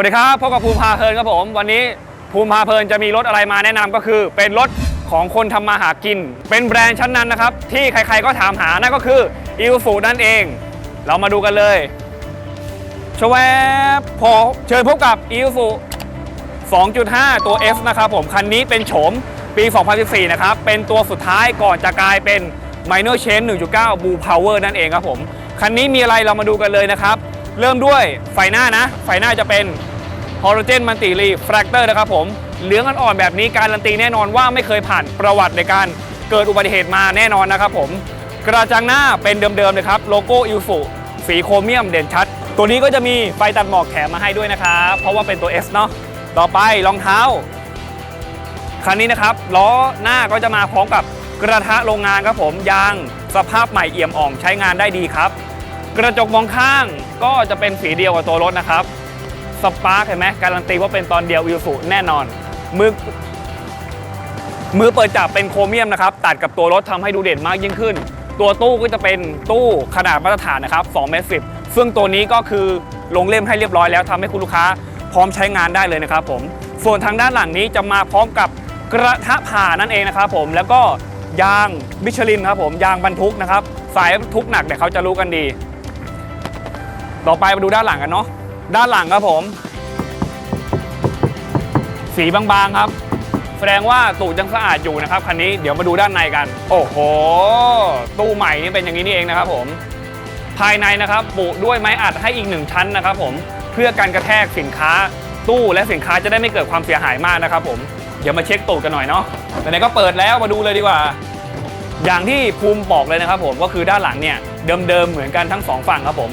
วัสดีครับพบกับภูมิพาเพลินครับผม วันนี้ภูมิพาเพลินจะมีรถอะไรมาแนะนำก็คือ เป็นรถของคนทำมาหากิน เป็นแบรนด์ชั้นนั้นนะครับ ที่ใครๆก็ถามหานั่นก็คืออิลฟูนั่นเอง เรามาดูกันเลยชวบพอเชิญพบกับอิลฟู2.5 ตัว F นะครับผมคันนี้เป็นโฉมปี 2014 นะครับ เป็นตัวสุดท้ายก่อนจะกลายเป็น Minor Change 1.9 Blue Power นั่นเองครับผม คันนี้มีอะไรเรามาดูกันเลยนะครับ เริ่มด้วยไฟหน้านะ ไฟหน้าจะเป็นฮอลโ g เจนมันติรีแฟรกเตอร์นะครับผมเหลืองอ่อนๆแบบนี้การันตีแน่นอนว่าไม่เคยผ่านประวัติในการเกิดอุบัติเหตุมาแน่นอนนะครับผม กระจังหน้าเป็นเดิมๆเลยครับโลโก้อิลฟูสีโครเมียมเด่นชัด ตัวนี้ก็จะมีไฟตัดหมอกแถมมาให้ด้วยนะครับเพราะว่าเป็นตัว S เนาะต่อไปรองเท้า คันนี้นะครับล้อหน้าก็จะมาพร้อมกับกระทะโรงงานครับผมยางสภาพใหม่เอี่ยมอ่องใช้งานได้ดีครับ กระจกมองข้างก็จะเป็นสีเดียวกับตัวรถนะครับสปาร์คเห็นไหมการันตีว่าเป็นตอนเดียววิวสุแน่นอน มือมือเปิดจับเป็นโครเมียมนะครับ ตัดกับตัวรถทำให้ดูเด่นมากยิ่งขึ้น ตัวตู้ก็จะเป็นตู้ขนาดมาตรฐานนะครับ2เมตรสิซึ่งตัวนี้ก็คือลงเล่มให้เรียบร้อยแล้วทำให้คุณลูกค้าพร้อมใช้งานได้เลยนะครับผมส่วนทางด้านหลังนี้จะมาพร้อมกับกระทะผ่านั่นเองนะครับผมแล้วก็ยางมิชลินครับผมยางบรรทุกนะครับสายบรรทุกหนักเนี่ยเขาจะรู้กันดี ต่อไปมาดูด้านหลังกันเนาะด้านหลังครับผม สีบางๆครับ แสดงว่าตู้ยังสะอาดอยู่นะครับคันนี้เดี๋ยวมาดูด้านในกัน โอ้โห ตู้ใหม่นี่เป็นอย่างนี้นี่เองนะครับผม ภายในนะครับปุด้วยไม้อัดให้อีกหนึ่งชั้นนะครับผมเพื่อการกระแทกสินค้าตู้และสินค้าจะได้ไม่เกิดความเสียหายมากนะครับผมเดี๋ยวมาเช็คตูดกันหน่อยเนาะไหนก็เปิดแล้วมาดูเลยดีกว่า อย่างที่ภูมิบอกเลยนะครับผมก็คือด้านหลังเนี่ยเดิมๆเหมือนกันทั้งสองฝั่งครับผม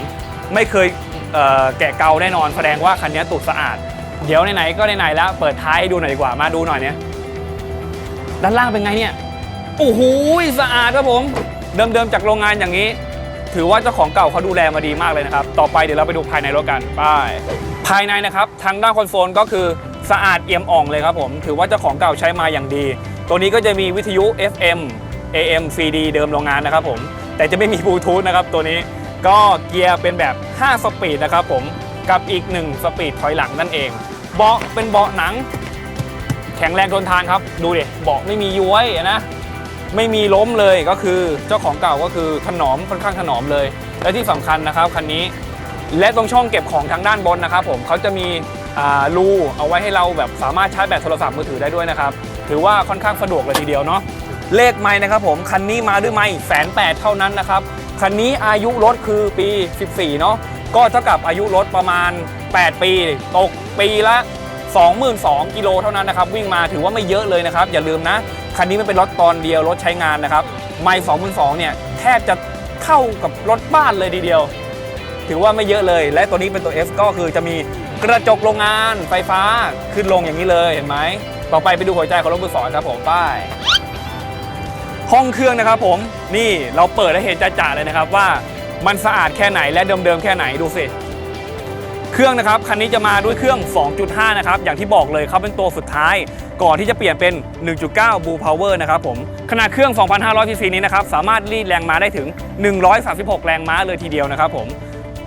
ไม่เคยเอ่อแกะเกาแน่นอนแสดงว่าคันนี้ตูดสะอาด เดี๋ยวไหนๆก็ไหนๆแล้ว เปิดท้ายให้ดูหน่อยดีกว่ามาดูหน่อยเนี่ยด้านล่างเป็นไงเนี่ยโอ้โหสะอาดครับผม เดิมๆจากโรงงานอย่างนี้ ถือว่าเจ้าของเก่าเขาดูแลมาดีมากเลยนะครับ ต่อไปเดี๋ยวเราไปดูภายในรถกันไปภายในนะครับทางด้านคอนโซลก็คือสะอาดเอี่ยมอ่องเลยครับผม ถือว่าเจ้าของเก่าใช้มาอย่างดี ตัวนี้ก็จะมีวิทยุ FM AM CD เดิมโรงงานนะครับผม แต่จะไม่มีบลูทูธนะครับตัวนี้ ก็เกียร์เป็นแบบ 5 สปีดนะครับผมกับอีก 1 สปีดถอยหลังนั่นเอง เบาะเป็นเบาะหนัง แข็งแรงทนทานครับ ดูดิเบาะไม่มีย้วยนะ ไม่มีล้มเลยก็คือเจ้าของเก่าก็คือถนอมค่อนข้างถนอมเลย และที่สำคัญนะครับคันนี้ และตรงช่องเก็บของทางด้านบนนะครับ ผมเขาจะมีรูเอาไว้ให้เราแบบสามารถชาร์จแบตโทรศัพท์มือถือได้ด้วยนะครับถือว่าค่อนข้างสะดวกเลยทีเดียวเนาะเลขไม้นะครับผมคันนี้มาด้วยไม้แสนแปดเท่านั้นนะครับ คันนี้อายุรถคือปี 14 เนาะก็เท่ากับอายุรถประมาณ 8 ปี ตกปีละ 22,000กิโลเท่านั้นนะครับ วิ่งมาถือว่าไม่เยอะเลยนะครับ อย่าลืมนะ คันนี้ไมันเป็นรถตอนเดียวรถใช้งานนะครับ ไม่22,000เนี่ยแทบจะเข้ากับรถบ้านเลยทีเดียว ถือว่าไม่เยอะเลย และตัวนี้เป็นตัว F ก็คือจะมีกระจกโรงงานไฟฟ้าขึ้นลงอย่างนี้เลยเห็นไหมต่อไปไปดูหัวใจของรถมือสองครับผมไป้าย ห้องเครื่องนะครับผมนี่เราเปิดให้เห็นจ่าๆเลยนะครับว่ามันสะอาดแค่ไหนและเดิมๆแค่ไหนดูสิเครื่องนะครับคันนี้จะมาด้วยเครื่อง 2.5 นะครับอย่างที่บอกเลยเขาเป็นตัวสุดท้าย ก่อนที่จะเปลี่ยนเป็น 1.9 Blue Power นะครับผมขนาดเครื่อง 2,500 cc นี้นะครับสามารถรีดแรงม้าได้ถึง 136 แรงม้าเลยทีเดียวนะครับผม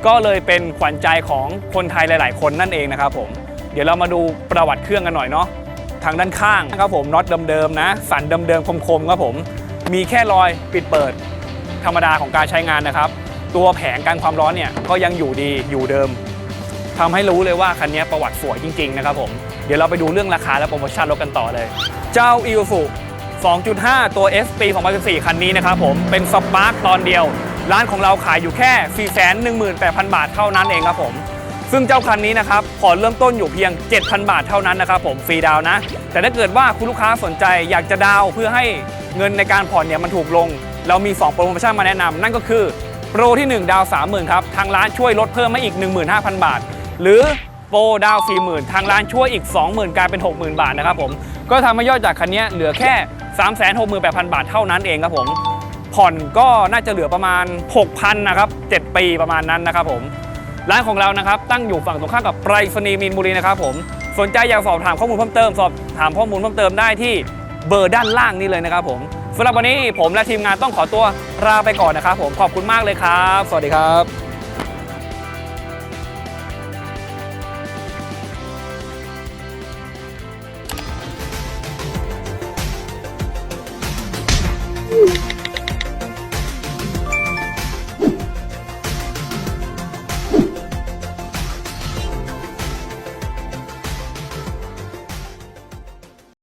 ก็เลยเป็นขวัญใจของคนไทยหลาย ๆ คนนั่นเองนะครับผมเดี๋ยวเรามาดูประวัติเครื่องกันหน่อยเนาะทางด้านข้างนะครับผมน็อตเดิมๆนะ สันเดิมๆคมๆครับผม มีแค่รอยปิดเปิดธรรมดาของการใช้งานนะครับ ตัวแผงการความร้อนเนี่ยก็ยังอยู่ดีอยู่เดิมทำให้รู้เลยว่าคันนี้ประวัติสวยจริง ๆ นะครับผม เดี๋ยวเราไปดูเรื่องราคาและโปรโมชั่นรถกันต่อเลย เจ้า i ี s u 2.5 ตัว S ปี 2014 คันนี้นะครับผมเป็นสปาร์คตอนเดียว ร้านของเราขายอยู่แค่ 418,000 บาทเท่านั้นเองครับผม ซึ่งเจ้าคันนี้นะครับผ่อนเริ่มต้นอยู่เพียง 7,000 บาทเท่านั้นนะครับผมฟรีดาวนะ แต่ถ้าเกิดว่าคุณลูกค้าสนใจอยากจะดาวเพื่อให้เงินในการผ่อนเนี่ยมันถูกลง เรามี 2 โปรโมชั่นมาแนะนำนั่นก็คือโปรที่ 1 ดาว 30,000ครับทางร้านช่วยลดเพิ่มมาอีก 15,000 บาท หรือโปรดาว 40,000 ทางร้านช่วยอีก 20,000 กลายเป็น 60,000 บาทนะครับผมก็ทำให้ยอดจากคันนี้เหลือแค่ 368,800 บาทเท่านั้นเองครับผมผ่อนก็น่าจะเหลือประมาณ 6,000นะครับ7ปีประมาณนั้นนะครับผม ร้านของเรานะครับตั้งอยู่ฝั่งตรงข้ามกับไปรษณีย์มีนบุรีนะครับผมสนใจอยากสอบถามข้อมูลเพิ่มเติมสอบถามข้อมูลเพิ่มเติมได้ที่เบอร์ด้านล่างนี้เลยนะครับผมสำหรับวันนี้ผมและทีมงานต้องขอตัวลาไปก่อนนะครับผมขอบคุณมากเลยครับ สวัสดีครับ